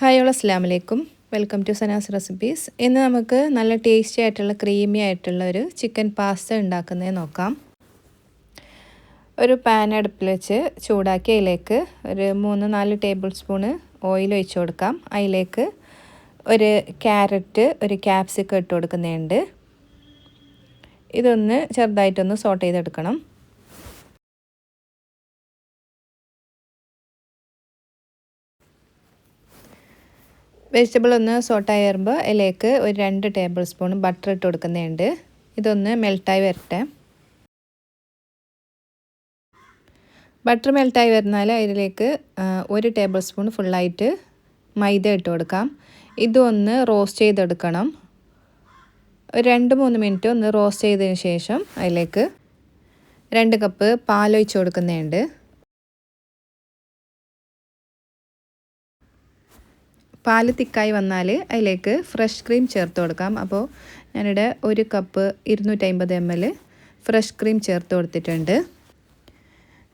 Hi all അസ്സാം വലൈക്കും welcome to Sana's recipes ഇന്ന് നമുക്ക് നല്ല ടേസ്റ്റി ആയിട്ടുള്ള ക്രീമി ആയിട്ടുള്ള ഒരു ചിക്കൻ പാസ്ത ഉണ്ടാക്കുന്നത് നോക്കാം. ഒരു പാൻ അടുപ്പിൽ വെച്ച് ചൂടാക്കി അതിലേക്ക് ഒരു മൂന്ന് നാല് ടേബിൾ സ്പൂണ് ഓയിൽ ഒഴിച്ചു കൊടുക്കാം. അതിലേക്ക് ഒരു ക്യാരറ്റ് ഒരു ക്യാപ്സിക്കം ഇട്ട് കൊടുക്കുന്നുണ്ട് ഇതൊന്ന് ചെറുതായിട്ടൊന്ന് സോട്ട് ചെയ്തെടുക്കണം. വെജിറ്റബിൾ ഒന്ന് സോട്ടായി വരുമ്പോൾ ഇലയ്ക്ക് ഒരു രണ്ട് ടേബിൾ സ്പൂൺ ബട്ടർ ഇട്ട് കൊടുക്കുന്നുണ്ട്. ഇതൊന്ന് മെൽട്ടായി വരട്ടെ. ബട്ടർ മെൽട്ടായി വരുന്നാൽ അതിലേക്ക് ഒരു ടേബിൾ സ്പൂൺ ഫുള്ളായിട്ട് മൈദ ഇട്ട് കൊടുക്കാം. ഇതൊന്ന് റോസ്റ്റ് ചെയ്തെടുക്കണം. രണ്ട് മൂന്ന് മിനിറ്റ് ഒന്ന് റോസ്റ്റ് ചെയ്തതിന് ശേഷം അതിലേക്ക് രണ്ട് കപ്പ് പാലൊഴിച്ച് കൊടുക്കുന്നുണ്ട്. പാൽ തിക്കായി വന്നാൽ അതിലേക്ക് ഫ്രഷ് ക്രീം ചേർത്ത് കൊടുക്കാം. അപ്പോൾ ഞാനിവിടെ ഒരു കപ്പ് ഇരുന്നൂറ്റമ്പത് എം എൽ ഫ്രഷ് ക്രീം ചേർത്ത് കൊടുത്തിട്ടുണ്ട്.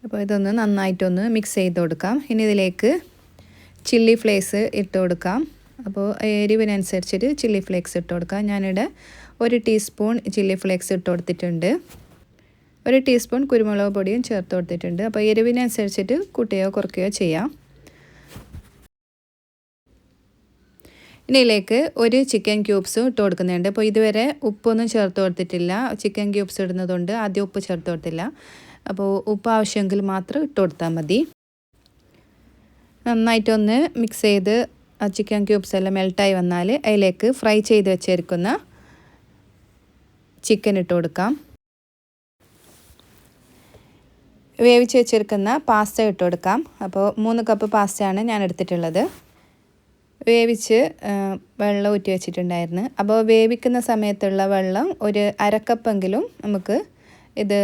അപ്പോൾ ഇതൊന്ന് നന്നായിട്ടൊന്ന് മിക്സ് ചെയ്ത് കൊടുക്കാം. ഇനി ഇതിലേക്ക് ചില്ലി ഫ്ലേക്സ് ഇട്ട് കൊടുക്കാം. അപ്പോൾ എരിവിനനുസരിച്ചിട്ട് ചില്ലി ഫ്ലേക്സ് ഇട്ട് കൊടുക്കാം. ഞാനിവിടെ ഒരു ടീസ്പൂൺ ചില്ലി ഫ്ലേക്സ് ഇട്ട് കൊടുത്തിട്ടുണ്ട്. ഒരു ടീസ്പൂൺ കുരുമുളക് പൊടിയും ചേർത്ത് കൊടുത്തിട്ടുണ്ട്. അപ്പോൾ എരിവിനനുസരിച്ചിട്ട് കൂട്ടുകയോ കുറയ്ക്കുകയോ ചെയ്യാം. ഇതിലേക്ക് ഒരു ചിക്കൻ ക്യൂബ്സ് ഇട്ട് കൊടുക്കുന്നുണ്ട്. അപ്പോൾ ഇതുവരെ ഉപ്പൊന്നും ചേർത്ത് കൊടുത്തിട്ടില്ല. ചിക്കൻ ക്യൂബ്സ് ഇടുന്നതുകൊണ്ട് ആദ്യം ഉപ്പ് ചേർത്ത് കൊടുത്തില്ല. അപ്പോൾ ഉപ്പ് ആവശ്യമെങ്കിൽ മാത്രം ഇട്ട് കൊടുത്താൽ മതി. നന്നായിട്ടൊന്ന് മിക്സ് ചെയ്ത് ആ ചിക്കൻ ക്യൂബ്സ് എല്ലാം മെൽട്ടായി വന്നാൽ അതിലേക്ക് ഫ്രൈ ചെയ്ത് വെച്ചിരിക്കുന്ന ചിക്കൻ ഇട്ട് കൊടുക്കാം. വേവിച്ച് വെച്ചിരിക്കുന്ന പാസ്ത ഇട്ട് കൊടുക്കാം. അപ്പോൾ മൂന്ന് കപ്പ് പാസ്തയാണ് ഞാൻ എടുത്തിട്ടുള്ളത്. വേവിച്ച് വെള്ളം ഊറ്റി വെച്ചിട്ടുണ്ടായിരുന്നു. അപ്പോൾ വേവിക്കുന്ന സമയത്തുള്ള വെള്ളം ഒരു അരക്കപ്പെങ്കിലും നമുക്ക് ഇത്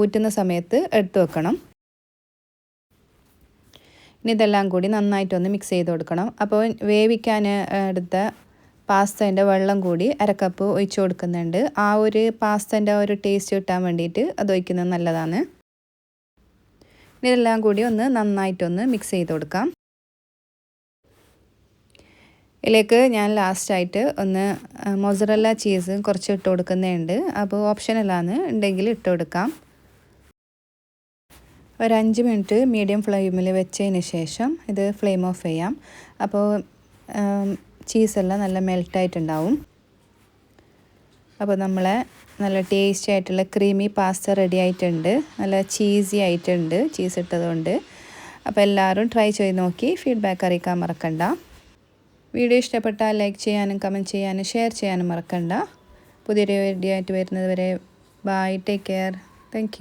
ഊറ്റുന്ന സമയത്ത് എടുത്തു വെക്കണം. ഇനി ഇതെല്ലാം കൂടി നന്നായിട്ടൊന്ന് മിക്സ് ചെയ്ത് കൊടുക്കണം. അപ്പോൾ വേവിക്കാൻ എടുത്ത പാസ്തേന്റെ വെള്ളം കൂടി അരക്കപ്പ് ഒഴിച്ചു കൊടുക്കുന്നുണ്ട്. ആ ഒരു പാസ്തേന്റെ ഒരു ടേസ്റ്റ് കിട്ടാൻ വേണ്ടിയിട്ട് അത് ഒഴിക്കുന്നത് നല്ലതാണ്. ഇതെല്ലാം കൂടി ഒന്ന് നന്നായിട്ടൊന്ന് മിക്സ് ചെയ്ത് കൊടുക്കാം. ഇതിലേക്ക് ഞാൻ ലാസ്റ്റായിട്ട് ഒന്ന് മൊസറല്ല ചീസ് കുറച്ച് ഇട്ട് കൊടുക്കുന്നുണ്ട് അപ്പോൾ ഓപ്ഷനല്ലാന്ന് ഉണ്ടെങ്കിൽ ഇട്ട് കൊടുക്കാം. ഒരു അഞ്ച് മിനിറ്റ് മീഡിയം ഫ്ലെയിമിൽ വെച്ചതിന് ശേഷം ഇത് ഫ്ലെയിം ഓഫ് ചെയ്യാം. അപ്പോൾ ചീസെല്ലാം നല്ല മെൽട്ടായിട്ടുണ്ടാവും അപ്പോൾ നമ്മളെ നല്ല ടേസ്റ്റി ആയിട്ടുള്ള ക്രീമി പാസ്ത റെഡി ആയിട്ടുണ്ട്. നല്ല ചീസി ആയിട്ടുണ്ട് ചീസ് ഇട്ടതുകൊണ്ട്. അപ്പോൾ എല്ലാവരും ട്രൈ ചെയ്ത് നോക്കി. ഫീഡ്ബാക്ക് അറിയിക്കാൻ മറക്കണ്ട. വീഡിയോ ഇഷ്ടപ്പെട്ടാൽ ലൈക്ക് ചെയ്യാനും കമന്റ് ചെയ്യാനും ഷെയർ ചെയ്യാനും മറക്കണ്ട. പുതിയൊരു വീഡിയോ ആയിട്ട് വരുന്നത് വരെ ബൈ ടേക്ക് കെയർ. താങ്ക്